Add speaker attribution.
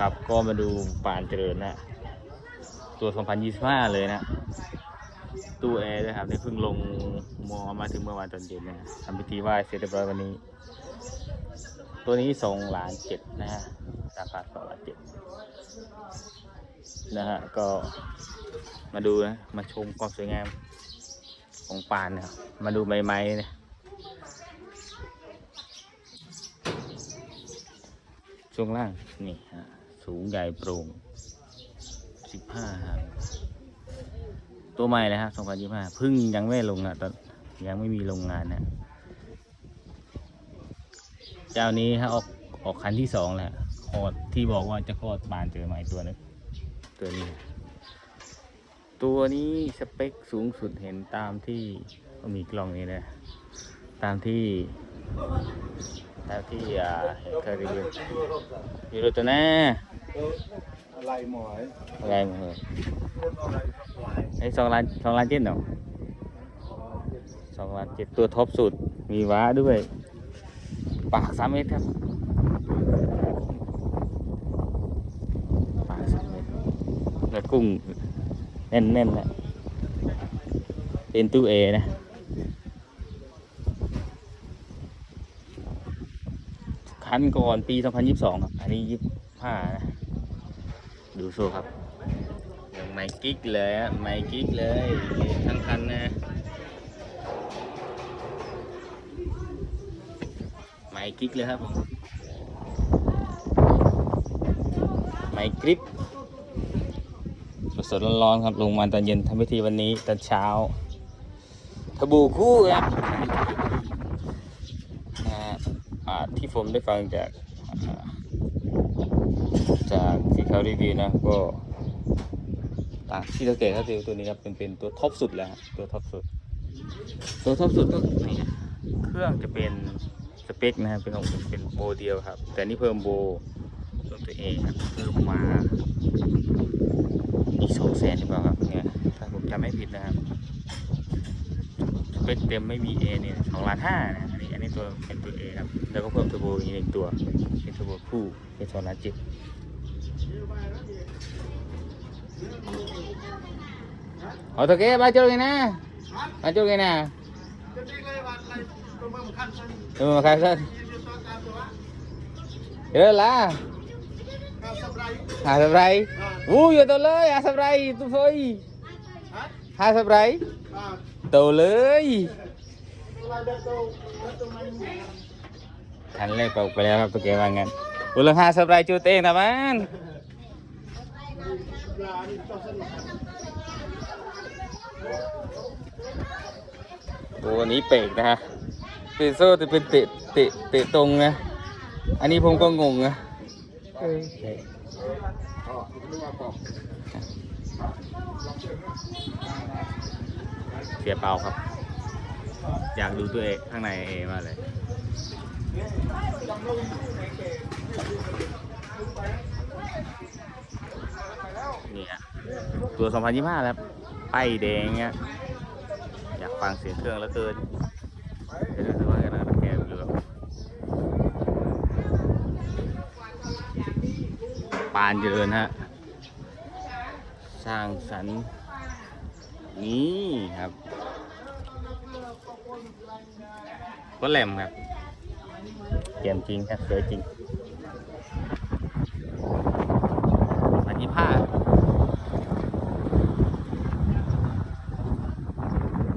Speaker 1: ครับ ก็มาดูปานเจริญนะ ตัว 2025 เลยนะ ตู้แอร์ด้วยครับนี่เพิ่งลงมอมาถึงเมื่อวานตอนเย็นนะฮะทำพิธีไหว้เสร็จเรียบร้อยวันนี้ ตัวนี้สองล้านเจ็ดนะฮะราคาสองล้านเจ็ดนะฮะ ก็มาดูนะ มาชมความสวยงามของปานนะครับ มาดูใบไม้นะช่วงล่าง นี่ฮะ สูงใหญ่โปร่งสิบห้าครับตัวใหม่เลยครับ2025พึ่งยังไม่ลงนะตอนยังไม่มีโรงงานนะเจ้านี้ฮะออกออกคันที่สองแล้วคอดที่บอกว่าจะคอดบานเจอใหม่ตัวนึงตัวนี้ ตัวนี้สเปคสูงสุดเห็นตามที่มีกล้องนี้นะตามที่ ตามที่อ่าเห็นเคยรีวิวอยู่รถตัวหน้า
Speaker 2: อะไรหมอย
Speaker 1: อะไรมาเหรอไอ้สองล้านสองล้านเจ็ดเนาะสองล้านเจ็ดตัวท็อปสุดมีว้าด้วย ปากสามเมตรครับปากสามเมตรแล้วกุ้งแน่นๆนนะเป็นตู้เอนะ คันก่อนปี 2022 ครับ อันนี้ 25 นะ ดูโซ่ครับยังไม่กิ๊กเลยอะไม่กิ๊กเลยทั้งคันนะไม่กิ๊กเลยครับไม่กริปสดๆร้อนๆครับลงมาตอนเย็นทำพิธีวันนี้ตอนเช้าทบูคู่ครับนะฮะอ่า ที่ผมได้ฟังจากจากที่เขารีวิวนะก็อะที่เราเกตเขารีวิวตัวนี้ครับเป็นเป็นตัวท็อปสุดแล้วตัวท็อปสุด ตัวท็อปสุดก็นี่ฮะเครื่องจะเป็นสเปคนะครับเป็นของเป็นโบเดียวครับ แต่นี่เพิ่มโบตัวตัวเองครับเพิ่มมาอีกสองแสนหรือเปล่าครับเนี่ยถ้าผมจำไม่ผิดนะครับสเปคเต็มไม่มีเอเนี่ยสองล้านห้านะ อันนี้อันนี้ตัวเป็นตัวเอครับ แล้วก็เพิ่มเทอร์โบอีกหนึ่งตัว เป็นเทอร์โบคู่เป็นสองล้านเจ็ด Ở thôi kia ba chơi cái nè Ba chơi cái nè
Speaker 2: จะดีเลยวันอะไรตัวมึงขั้นสั้น
Speaker 1: Ừ mà khai sơn
Speaker 2: ยืนตัวตามตัว
Speaker 1: Thế là
Speaker 2: ข้าวสับไร
Speaker 1: Hà sập ray Ui giờ tao lấy Hà sập ray Tôi phơi
Speaker 2: ฮะ
Speaker 1: Hà sập ray
Speaker 2: อ่า
Speaker 1: Tao lấy
Speaker 2: เราเดินตัวเดิน ตัน
Speaker 1: Thành lên cục ไปแล้วครับตัวเกว่างั้นอุลค่าสบายจูเต้งนะมัน
Speaker 2: ปลาน
Speaker 1: ตัวนี้เปกนะฮะเป็นโซ่แต่เป็นเตะเตะเตะตรงนะอันนี้ผมก็งงนะเออ
Speaker 2: อ๋อนึกว่าปอก
Speaker 1: เสียเปล่าครับ อยากดูตัวเองข้างในเอมากเลยนี่ฮะตัว 2025 แล้วป้ายแดงเงี้ยอยากฟังเสียงเครื่องแล้วเกินเดี๋ยวดูว่ากันนะแกดูแบบปานเจริญฮะ สร้างสรรค์นี่ครับ ก็แหลมครับเกมจริงครับสวยจริง